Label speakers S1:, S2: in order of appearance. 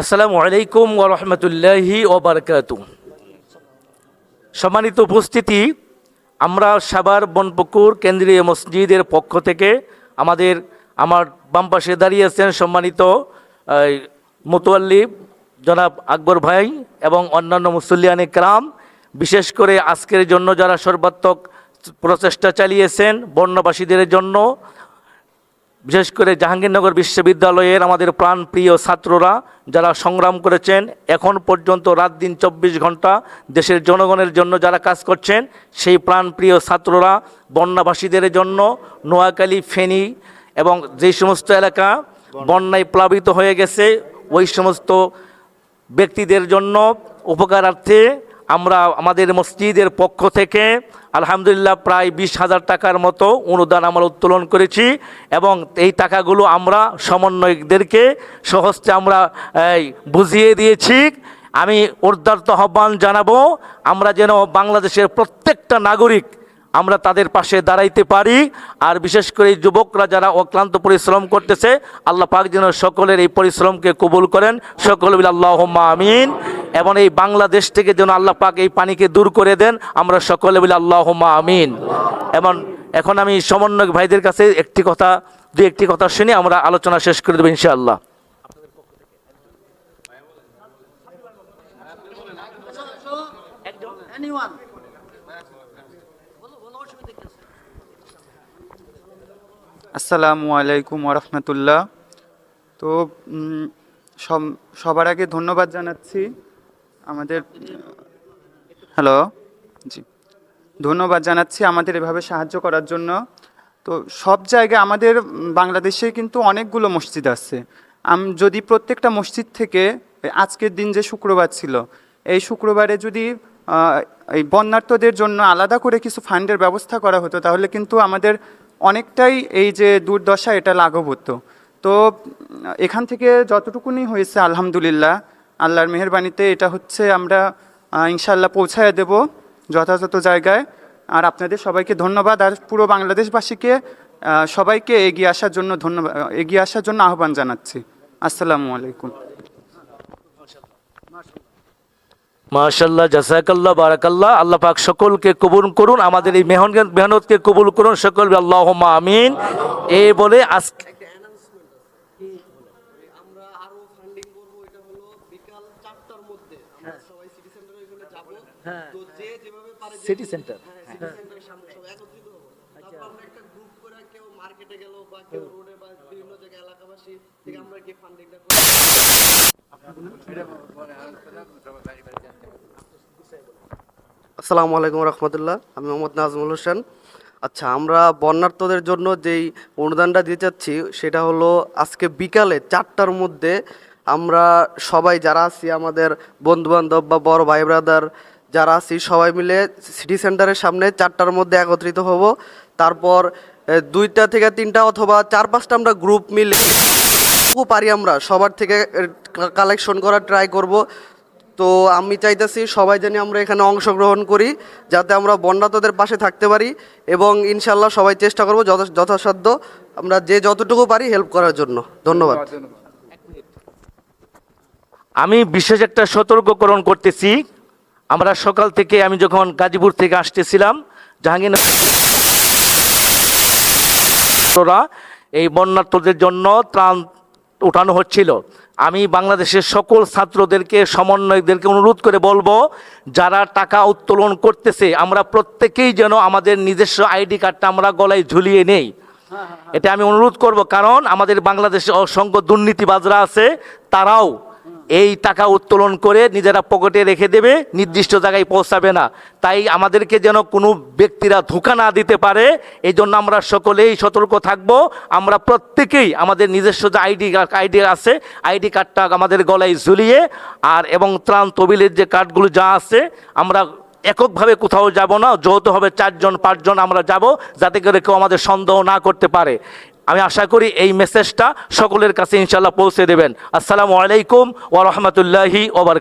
S1: আসসালামু আলাইকুম ওয়া রাহমাতুল্লাহি ওয়া বারাকাতু সম্মানিত উপস্থিতি, আমরা সাভার বনপুকুর কেন্দ্রীয় মসজিদের পক্ষ থেকে আমাদের, আমার বাম পাশে দাঁড়িয়ে আছেন সম্মানিত মোতোয়াল্লি জনাব আকবর ভাই এবং অন্যান্য মুসল্লিয়ান ক্রাম বিশেষ করে আজকের জন্য যারা সর্বাত্মক প্রচেষ্টা চালিয়েছেন বন্যবাসীদের জন্য বিশেষ করে জাহাঙ্গীরনগর বিশ্ববিদ্যালয়ের আমাদের প্রাণপ্রিয় ছাত্ররা যারা সংগ্রাম করেছেন, এখন পর্যন্ত রাত দিন চব্বিশ ঘণ্টা দেশের জনগণের জন্য যারা কাজ করছেন, সেই প্রাণপ্রিয় ছাত্ররা বন্যাবাসীদের জন্য নোয়াখালী, ফেনী এবং যে সমস্ত এলাকা বন্যায় প্লাবিত হয়ে গেছে, ওই সমস্ত ব্যক্তিদের জন্য উপকারার্থে আমরা আমাদের মসজিদের পক্ষ থেকে আলহামদুলিল্লাহ প্রায় বিশ হাজার টাকার মতো অনুদান আমরা উত্তোলন করেছি এবং এই টাকাগুলো আমরা সমন্বয়কদেরকে সহজে আমরা বুঝিয়ে দিয়েছি। আমি উর্দার্ত আহ্বান জানাব, আমরা যেন বাংলাদেশের প্রত্যেকটা নাগরিক আমরা তাদের পাশে দাঁড়াইতে পারি। আর বিশেষ করে যুবকরা যারা অক্লান্ত পরিশ্রম করতেছে, আল্লাহ পাক যেন সকলের এই পরিশ্রমকে কবুল করেন। সকল আল্লাহ আমিন। এবং এই বাংলাদেশ থেকে যেন আল্লাহ পাক এই পানিকে দূর করে দেন, আমরা সকলে বলি আল্লাহ আমিন। এবং এখন আমি সমন্বয়ক ভাইদের কাছে একটি কথা, দু একটি কথা শুনে আমরা আলোচনা শেষ করে দেবো ইনশাআল্লাহ।
S2: আসসালামু আলাইকুম ওরহমতুল্লাহ তো সব- সবার আগে ধন্যবাদ জানাচ্ছি। আমাদের, হ্যালো? জি। ধন্যবাদ জানাচ্ছি আমাদের এভাবে সাহায্য করার জন্য। তো সব জায়গায় আমাদের বাংলাদেশে কিন্তু অনেকগুলো মসজিদ আছে। আম, যদি প্রত্যেকটা মসজিদ থেকে আজকের দিন যে শুক্রবার ছিল, এই শুক্রবারে যদি এই বন্যার্থদের জন্য আলাদা করে কিছু ফান্ডের ব্যবস্থা করা হতো, তাহলে কিন্তু আমাদের অনেকটাই এই যে দুর্দশা, এটা লাঘব হতো তো, এখান থেকে যতটুকুনি হয়েছে, আলহামদুলিল্লাহ আল্লাহর মেহরবানিতে এটা হচ্ছে আমরা ইনশাল্লাহ পৌঁছায় দেব যথাযথ জায়গায়। আর আপনাদের সবাইকে ধন্যবাদ। আর পুরো বাংলাদেশবাসীকে সবাইকে এগিয়ে আসার জন্য ধন্যবাদ, এগিয়ে আসার জন্য আহ্বান জানাচ্ছি। আসসালামু আলাইকুম।
S1: মাশাল্লাহ জাসাকাল্লাহ বারাকাল্লাহ। আল্লাহ পাক সকলকে কবুল করুন। আমাদের এই মেহন মেহনতকে কবুল করুন সকল। আল্লাহ আমিন। এই বলে আজকে
S3: আমরা আরও ফান্ডিং করব এটা হলো বিকাল চারটার মধ্যে আমরা সবাই সিটি সেন্টারে ওখানে যাব তো যে যেভাবে পারে
S1: সিটি সেন্টার
S3: হ্যাঁ সিটি সেন্টারের সামনে। সবাই একত্রিত হব। তারপর আমরা একটা গ্রুপ করে কেউ মার্কেটে গেল বা কেউ রোডে বা বিভিন্ন জায়গায় এলাকাবাসী থেকে আমরা কি ফান্ডিংটা করি।
S4: আসসালামু আলাইকুম রহমতুল্লাহ। আমি মোহাম্মদ নাজমুল হোসেন। আচ্ছা আমরা বন্যার্থদের জন্য যেই অনুদানটা দিতে চাচ্ছি সেটা হলো আজকে বিকালে চারটার মধ্যে আমরা সবাই যারা আছি আমাদের বন্ধুবান্ধব বা বড় ভাই ব্রাদার যারা আছি, সবাই মিলে সিটি সেন্টারের সামনে চারটার মধ্যে একত্রিত হব। তারপর দুইটা থেকে তিনটা অথবা চার পাঁচটা আমরা গ্রুপ মিলে পারি আমরা সবার থেকে কালেকশন করার ট্রাই করব। তো আমি চাইতেছি সবাই জানি আমরা এখানে অংশগ্রহণ করি, যাতে আমরা বন্যাতদের পাশে থাকতে পারি এবং ইনশাল্লাহ সবাই চেষ্টা করব যথা- যথাসাধ্য আমরা যে যতটুকু পারি হেল্প করার জন্য। ধন্যবাদ।
S1: আমি বিশেষ একটা সতর্ককরণ করতেছি। আমরা সকাল থেকে আমি যখন গাজীপুর থেকে আসতেছিলাম জাহাঙ্গীরনগর এই বন্যার্থদের জন্য ত্রাণ উঠানো হচ্ছিল। আমি বাংলাদেশের সকল ছাত্রদেরকে, সমন্বয়কদেরকে অনুরোধ করে বলব, যারা টাকা উত্তোলন করতেছে, আমরা প্রত্যেকেই যেন আমাদের নিজস্ব আইডি কার্ডটা আমরা গলায় ঝুলিয়ে নেই। এটা আমি অনুরোধ করব, কারণ আমাদের বাংলাদেশে অসংখ্য দুর্নীতিবাজরা আছে, তারাও এই টাকা উত্তোলন করে নিজেরা পকেটে রেখে দেবে, নির্দিষ্ট জায়গায় পৌঁছাবে না। তাই আমাদেরকে যেন কোনো ব্যক্তিরা ধোকা না দিতে পারে, এই জন্য আমরা সকলেই সতর্ক থাকব। আমরা প্রত্যেকেই আমাদের নিজস্ব যে আইডি আইডি আছে, আইডি কার্ডটা আমাদের গলায় ঝুলিয়ে আর এবং ত্রাণ তবিলের যে কার্ডগুলো যা আছে, আমরা এককভাবে কোথাও যাব না, যৌথভাবে চারজন, পাঁচজন আমরা যাব, যাতে করে কেউ আমাদের সন্দেহ না করতে পারে। আমি আশা করি এই মেসেজটা সকলের কাছে ইনশাল্লাহ পৌঁছে দেবেন। আসসালামু আলাইকুম ওয়া রাহমাতুল্লাহি ওয়া বারাকাতুহু।